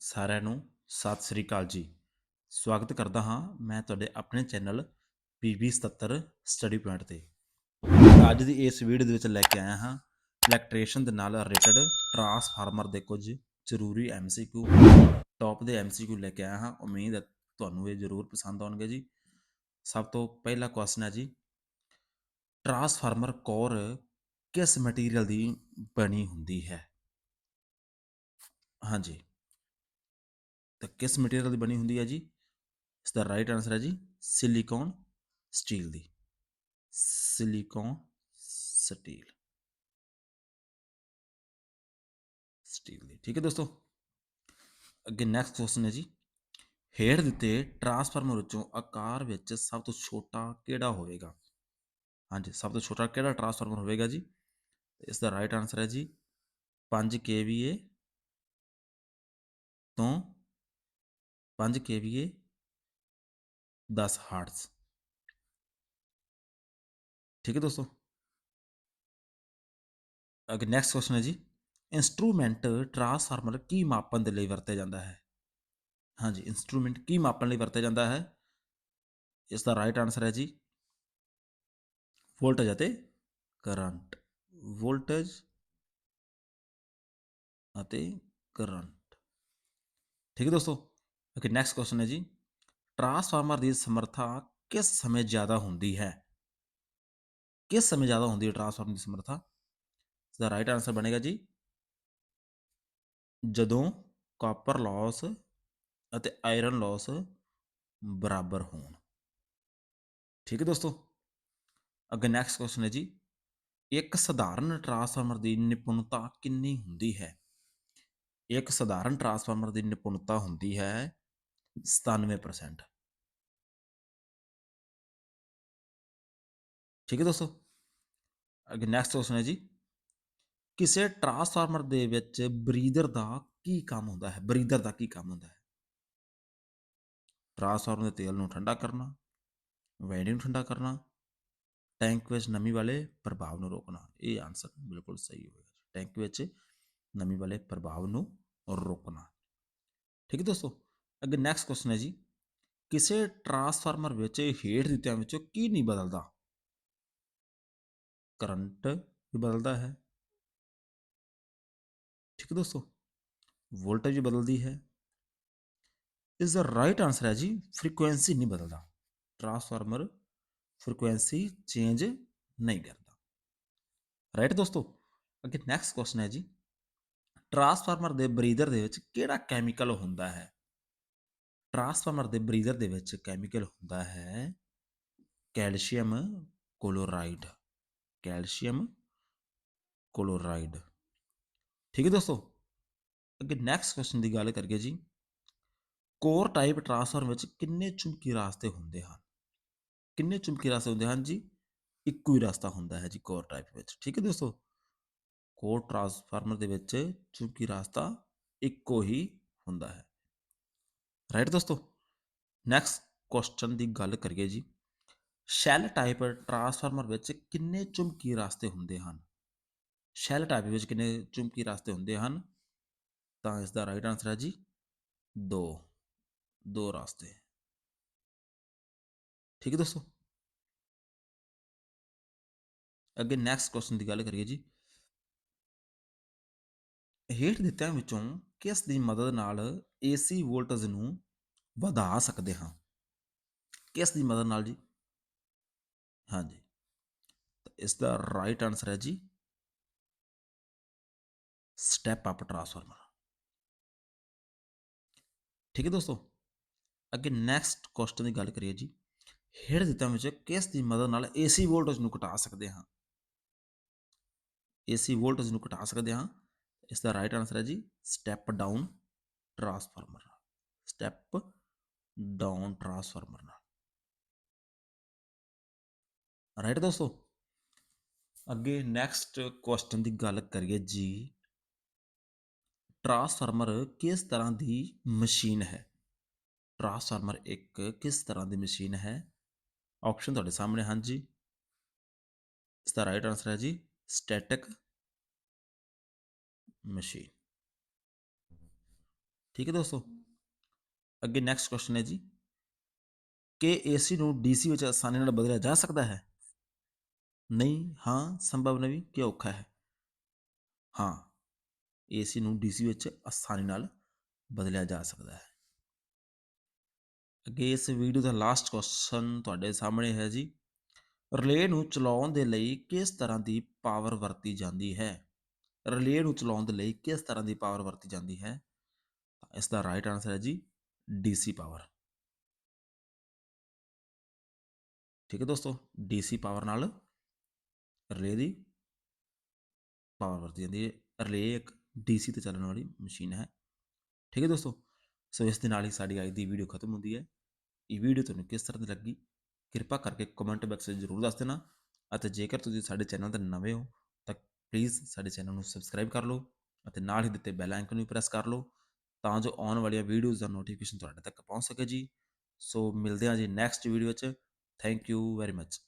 ਸਾਰਿਆਂ ਨੂੰ ਸਤਿ ਸ੍ਰੀ ਅਕਾਲ ਜੀ। ਸਵਾਗਤ ਕਰਦਾ ਹਾਂ ਮੈਂ ਤੁਹਾਡੇ ਆਪਣੇ ਚੈਨਲ PB77 ਸਟੱਡੀ ਪੁਆਇੰਟ ਤੇ। ਅੱਜ ਦੀ ਇਸ ਵੀਡੀਓ ਦੇ ਵਿੱਚ ਲੈ ਕੇ ਆਇਆ ਹਾਂ ਇਲੈਕਟ੍ਰੀਸ਼ੀਅਨ ਦੇ ਨਾਲ ਰਿਲੇਟਡ ਟਰਾਂਸਫਾਰਮਰ ਦੇ ਕੁਝ ਜ਼ਰੂਰੀ MCQ ਟੌਪ ਦੇ MCQ ਲੈ ਕੇ ਆਇਆ ਹਾਂ। ਉਮੀਦ ਹੈ ਤੁਹਾਨੂੰ ਇਹ ਜ਼ਰੂਰ ਪਸੰਦ ਆਉਣਗੇ ਜੀ। ਸਭ ਤੋਂ ਪਹਿਲਾ ਕੁਐਸਚਨ ਹੈ ਜੀ, ਟਰਾਂਸਫਾਰਮਰ ਕੋਰ ਕਿਸ ਮਟੀਰੀਅਲ ਦੀ ਬਣੀ ਹੁੰਦੀ ਹੈ? ਹਾਂਜੀ। ਤਾਂ ਕਿਸ ਮਟੀਰੀਅਲ ਦੀ ਬਣੀ ਹੁੰਦੀ ਹੈ ਜੀ? ਇਸ ਦਾ ਰਾਈਟ ਆਨਸਰ ਹੈ ਜੀ ਸਿਲੀਕਨ ਸਟੀਲ ਦੀ। ਸਿਲੀਕਨ ਸਟੀਲ ਸਟੀਲ ਦੀ। ਠੀਕ ਹੈ ਦੋਸਤੋ? ਅੱਗੇ ਨੈਕਸਟ ਕੁਐਸਚਨ ਹੈ ਜੀ। ਹੇਠ ਦਿੱਤੇ ਟਰਾਂਸਫਾਰਮਰ ਵਿੱਚੋਂ ਆਕਾਰ ਵਿੱਚ ਸਭ ਤੋਂ ਛੋਟਾ ਕਿਹੜਾ ਹੋਵੇਗਾ? ਹਾਂਜੀ, ਸਭ ਤੋਂ ਛੋਟਾ ਕਿਹੜਾ ਟਰਾਂਸਫਾਰਮਰ ਹੋਵੇਗਾ ਜੀ? ਇਸ ਦਾ ਰਾਈਟ ਆਨਸਰ ਹੈ ਜੀ 5 kVA ਤੋਂ 5 kVA 10 ਹਾਰਟਸ। ਠੀਕ ਹੈ ਦੋਸਤੋ? ਅੱਗੇ ਨੈਕਸਟ ਕੁਐਸਚਨ ਹੈ ਜੀ। ਇਨਸਟਰੂਮੈਂਟ ਟਰਾਂਸਫਾਰਮਰ ਕੀ ਮਾਪਣ ਦੇ ਲਈ ਵਰਤਿਆ ਜਾਂਦਾ ਹੈ? ਹਾਂਜੀ ਇਨਸਟਰੂਮੈਂਟ ਕੀ ਮਾਪਣ ਲਈ ਵਰਤਿਆ ਜਾਂਦਾ ਹੈ? ਇਸ ਦਾ ਰਾਈਟ ਆਨਸਰ ਹੈ ਜੀ। ਵੋਲਟੇਜ ਅਤੇ ਕਰੰਟ ਵੋਲਟੇਜ ਅਤੇ ਕਰੰਟ ਠੀਕ ਹੈ ਦੋਸਤੋ? ਓਕੇ ਨੈਕਸਟ ਕੁਐਸਚਨ ਹੈ ਜੀ। ਟਰਾਂਸਫਾਰਮਰ ਦੀ ਸਮਰੱਥਾ ਕਿਸ ਸਮੇਂ ਜ਼ਿਆਦਾ ਹੁੰਦੀ ਹੈ? ਕਿਸ ਸਮੇਂ ਜ਼ਿਆਦਾ ਹੁੰਦੀ ਹੈ ਟਰਾਂਸਫਾਰਮਰ ਦੀ ਸਮਰੱਥਾ? ਇਸ ਦਾ ਰਾਈਟ ਆਨਸਰ ਬਣੇਗਾ ਜੀ। ਜਦੋਂ ਕਾਪਰ ਲਾਸ ਅਤੇ ਆਇਰਨ ਲਾਸ ਬਰਾਬਰ ਹੋਣ। ਠੀਕ ਹੈ ਦੋਸਤੋ? ਅੱਗੇ ਨੈਕਸਟ ਕੁਐਸਚਨ ਹੈ ਜੀ। ਇੱਕ ਸਧਾਰਨ ਟਰਾਂਸਫਾਰਮਰ ਦੀ ਨਿਪੁੰਨਤਾ ਕਿੰਨੀ ਹੁੰਦੀ ਹੈ? ਇੱਕ ਸਧਾਰਨ ਟਰਾਂਸਫਾਰਮਰ ਦੀ ਨਿਪੁੰਨਤਾ ਹੁੰਦੀ ਹੈ 97% ਠੀਕ ਹੈ ਦੋਸਤੋ ਅੱਗੇ ਨੈਕਸਟ ਕੁਐਸਚਨ ਹੈ ਜੀ ਕਿਸੇ ਟਰਾਂਸਫਾਰਮਰ ਦੇ ਵਿੱਚ ਬਰੀਦਰ ਦਾ ਕੀ ਕੰਮ ਹੁੰਦਾ ਹੈ ਬਰੀਦਰ ਦਾ ਕੀ ਕੰਮ ਹੁੰਦਾ ਹੈ ਟਰਾਂਸਫਾਰਮਰ ਦੇ ਤੇਲ ਨੂੰ ਠੰਡਾ ਕਰਨਾ ਵੈਂਡਿੰਗ ਨੂੰ ਠੰਡਾ ਕਰਨਾ ਟੈਂਕ ਵਿੱਚ ਨਮੀ ਵਾਲੇ ਪ੍ਰਭਾਵ ਨੂੰ ਰੋਕਣਾ ਇਹ ਆਨਸਰ ਬਿਲਕੁਲ ਸਹੀ ਹੋਵੇਗਾ ਟੈਂਕ ਵਿੱਚ ਨਮੀ ਵਾਲੇ ਪ੍ਰਭਾਵ ਨੂੰ ਰੋਕਣਾ ਠੀਕ ਹੈ ਦੋਸਤੋ ਅੱਗੇ ਨੈਕਸਟ ਕੁਐਸਚਨ ਹੈ ਜੀ, ਕਿਸੇ ਟਰਾਂਸਫਾਰਮਰ ਵਿੱਚ ਹੇਠ ਦਿੱਤਿਆਂ ਵਿੱਚੋਂ ਕੀ ਨਹੀਂ ਬਦਲਦਾ? ਕਰੰਟ ਵੀ ਬਦਲਦਾ ਹੈ। ਠੀਕ ਹੈ ਦੋਸਤੋ ਵੋਲਟੇਜ ਵੀ ਬਦਲਦੀ ਹੈ। ਇਸ ਦਾ ਰਾਈਟ ਆਨਸਰ ਹੈ ਜੀ ਫ੍ਰੀਕੁਐਂਸੀ ਨਹੀਂ ਬਦਲਦਾ। ਟਰਾਂਸਫਾਰਮਰ ਫ੍ਰੀਕੁਐਂਸੀ ਚੇਂਜ ਨਹੀਂ ਕਰਦਾ। ਰਾਈਟ ਦੋਸਤੋ, ਅੱਗੇ ਨੈਕਸਟ ਕੁਐਸਚਨ ਹੈ ਜੀ ਟਰਾਂਸਫਾਰਮਰ ਦੇ ਬਰੀਦਰ ਦੇ ਵਿੱਚ ਕਿਹੜਾ ਕੈਮੀਕਲ ਹੁੰਦਾ ਹੈ? ਟਰਾਂਸਫਾਰਮਰ ਦੇ ਬਰੀਜ਼ਰ ਦੇ ਵਿੱਚ ਕੈਮੀਕਲ ਹੁੰਦਾ ਹੈ ਕੈਲਸ਼ੀਅਮ ਕਲੋਰਾਈਡ ਕੈਲਸ਼ੀਅਮ ਕਲੋਰਾਈਡ। ਠੀਕ ਹੈ ਦੋਸਤੋ, ਅੱਗੇ ਨੈਕਸਟ ਕੁਐਸਚਨ ਦੀ ਗੱਲ ਕਰੀਏ ਜੀ। ਕੋਰ ਟਾਈਪ ਟਰਾਂਸਫਾਰਮਰ ਵਿੱਚ ਕਿੰਨੇ ਚੁੰਬਕੀ ਰਾਸਤੇ ਹੁੰਦੇ ਹਨ? ਕਿੰਨੇ ਚੁੰਬਕੀ ਰਾਸਤੇ ਹੁੰਦੇ ਹਨ ਜੀ? ਇੱਕੋ ਹੀ ਰਸਤਾ ਹੁੰਦਾ ਹੈ ਜੀ ਕੋਰ ਟਾਈਪ ਵਿੱਚ। ਠੀਕ ਹੈ ਦੋਸਤੋ ਕੋਰ ਟਰਾਂਸਫਾਰਮਰ ਦੇ ਵਿੱਚ ਚੁੰਬਕੀ ਰਾਸਤਾ ਇੱਕੋ ਹੀ ਹੁੰਦਾ ਹੈ। ਰਾਈਟ ਦੋਸਤੋ? ਨੈਕਸਟ ਕੁਐਸਚਨ ਦੀ ਗੱਲ ਕਰੀਏ ਜੀ। ਸ਼ੈਲ ਟਾਈਪ ਟਰਾਂਸਫਾਰਮਰ ਵਿੱਚ ਕਿੰਨੇ ਚੁੰਬਕੀ ਰਾਸਤੇ ਹੁੰਦੇ ਹਨ? ਸ਼ੈਲ ਟਾਈਪ ਵਿੱਚ ਕਿੰਨੇ ਚੁੰਬਕੀ ਰਾਸਤੇ ਹੁੰਦੇ ਹਨ? ਤਾਂ ਇਸ ਦਾ ਰਾਈਟ ਆਨਸਰ ਹੈ ਜੀ, ਦੋ। ਦੋ ਰਾਸਤੇ। ਠੀਕ ਹੈ ਦੋਸਤੋ? ਅੱਗੇ ਨੈਕਸਟ ਕੁਐਸਚਨ ਦੀ ਗੱਲ ਕਰੀਏ ਜੀ। ਹੇਠ ਦਿੱਤਿਆਂ ਵਿੱਚੋਂ ਕਿਸ ਦੀ ਮਦਦ ਨਾਲ AC ਵੋਲਟੇਜ ਨੂੰ ਵਧਾ ਸਕਦੇ ਹਾਂ। ਕਿਸ ਦੀ ਮਦਦ ਨਾਲ ਜੀ? ਹਾਂਜੀ। ਤਾਂ ਇਸ ਦਾ ਰਾਈਟ ਆਨਸਰ ਹੈ ਜੀ ਸਟੈਪ ਅਪ ਟਰਾਂਸਫਾਰਮਰ ਠੀਕ ਹੈ ਦੋਸਤੋ? ਅੱਗੇ ਨੈਕਸਟ ਕੁਐਸਚਨ ਦੀ ਗੱਲ ਕਰੀਏ ਜੀ। ਹੇਠ ਦਿੱਤਾ ਵਿੱਚ ਕਿਸ ਦੀ ਮਦਦ ਨਾਲ AC ਵੋਲਟੇਜ ਨੂੰ ਘਟਾ ਸਕਦੇ ਹਾਂ? AC ਵੋਲਟੇਜ ਨੂੰ ਘਟਾ ਸਕਦੇ ਹਾਂ। ਇਸ ਦਾ ਰਾਈਟ ਆਨਸਰ ਹੈ ਜੀ step down transformer step down transformer ਨਾਲ। ਰਾਈਟ ਦੋਸਤੋ? ਅੱਗੇ ਨੈਕਸਟ ਕੁਐਸਚਨ ਦੀ ਗੱਲ ਕਰੀਏ ਜੀ। ਟਰਾਂਸਫਾਰਮਰ ਕਿਸ ਤਰ੍ਹਾਂ ਦੀ ਮਸ਼ੀਨ ਹੈ? ਟਰਾਂਸਫਾਰਮਰ ਇੱਕ ਕਿਸ ਤਰ੍ਹਾਂ ਦੀ ਮਸ਼ੀਨ ਹੈ? ਆਪਸ਼ਨ ਤੁਹਾਡੇ ਸਾਹਮਣੇ ਹਨ ਜੀ। ਇਸ ਦਾ ਰਾਈਟ ਆਨਸਰ ਹੈ ਜੀ ਸਟੈਟਿਕ ਮਸ਼ੀਨ ਠੀਕ ਹੈ ਦੋਸਤੋ? ਅੱਗੇ ਨੈਕਸਟ ਕੁਐਸਚਨ ਹੈ ਜੀ। ਕਿ ਏਸੀ ਨੂੰ ਡੀਸੀ ਵਿੱਚ ਆਸਾਨੀ ਨਾਲ ਬਦਲਿਆ ਜਾ ਸਕਦਾ ਹੈ? ਨਹੀਂ, ਹਾਂ, ਸੰਭਵ ਨਹੀਂ, ਕਿ ਔਖਾ ਹੈ। ਹਾਂ ਏਸੀ ਨੂੰ ਡੀਸੀ ਵਿੱਚ ਆਸਾਨੀ ਨਾਲ ਬਦਲਿਆ ਜਾ ਸਕਦਾ ਹੈ। ਅੱਗੇ ਇਸ ਵੀਡੀਓ ਦਾ ਲਾਸਟ ਕੁਐਸਚਨ ਤੁਹਾਡੇ ਸਾਹਮਣੇ ਹੈ ਜੀ। ਰਿਲੇ ਨੂੰ ਚਲਾਉਣ ਦੇ ਲਈ ਕਿਸ ਤਰ੍ਹਾਂ ਦੀ ਪਾਵਰ ਵਰਤੀ ਜਾਂਦੀ ਹੈ? ਰਿਲੇ ਨੂੰ ਚਲਾਉਣ ਦੇ ਲਈ ਕਿਸ ਤਰ੍ਹਾਂ ਦੀ ਪਾਵਰ ਵਰਤੀ ਜਾਂਦੀ ਹੈ? ਇਸ ਦਾ ਰਾਈਟ ਆਨਸਰ ਹੈ ਜੀ ਡੀਸੀ ਪਾਵਰ ਠੀਕ ਹੈ ਦੋਸਤੋ ਡੀਸੀ ਪਾਵਰ ਨਾਲ ਰਿਲੇ ਦੀ ਪਾਵਰ ਵਰਤੀ ਜਾਂਦੀ ਹੈ। ਰਿਲੇ ਇੱਕ ਡੀਸੀ ਤੇ ਚੱਲਣ ਵਾਲੀ ਮਸ਼ੀਨ ਹੈ। ਠੀਕ ਹੈ ਦੋਸਤੋ, ਸੋ ਇਸ ਦੇ ਨਾਲ ਹੀ ਸਾਡੀ ਅੱਜ ਦੀ ਵੀਡੀਓ ਖਤਮ ਹੁੰਦੀ ਹੈ। ਇਹ ਵੀਡੀਓ ਤੁਹਾਨੂੰ ਕਿਸ ਤਰ੍ਹਾਂ ਦੀ ਲੱਗੀ, ਕਿਰਪਾ ਕਰਕੇ ਕਮੈਂਟ ਬਾਕਸ ਵਿੱਚ ਜ਼ਰੂਰ ਦੱਸ ਦੇਣਾ ਅਤੇ ਜੇਕਰ ਤੁਸੀਂ ਸਾਡੇ ਚੈਨਲ ਤੇ ਨਵੇਂ ਹੋ, ਤਾਂ ਪਲੀਜ਼ ਸਾਡੇ ਚੈਨਲ ਨੂੰ ਸਬਸਕ੍ਰਾਈਬ ਕਰ ਲਓ ਅਤੇ ਨਾਲ ਹੀ ਦਿੱਤੇ ਬੈਲ ਆਈਕਨ ਨੂੰ ਪ੍ਰੈਸ ਕਰ ਲਓ। ਤਾਂ ਜੋ ਆਉਣ ਵਾਲੀਆਂ ਵੀਡੀਓਜ਼ ਦਾ ਨੋਟੀਫਿਕੇਸ਼ਨ ਤੁਹਾਡੇ ਤੱਕ ਪਹੁੰਚ ਸਕੇ ਜੀ। ਸੋ ਮਿਲਦੇ ਹਾਂ ਜੀ ਨੈਕਸਟ ਵੀਡੀਓ 'ਚ। Thank you very much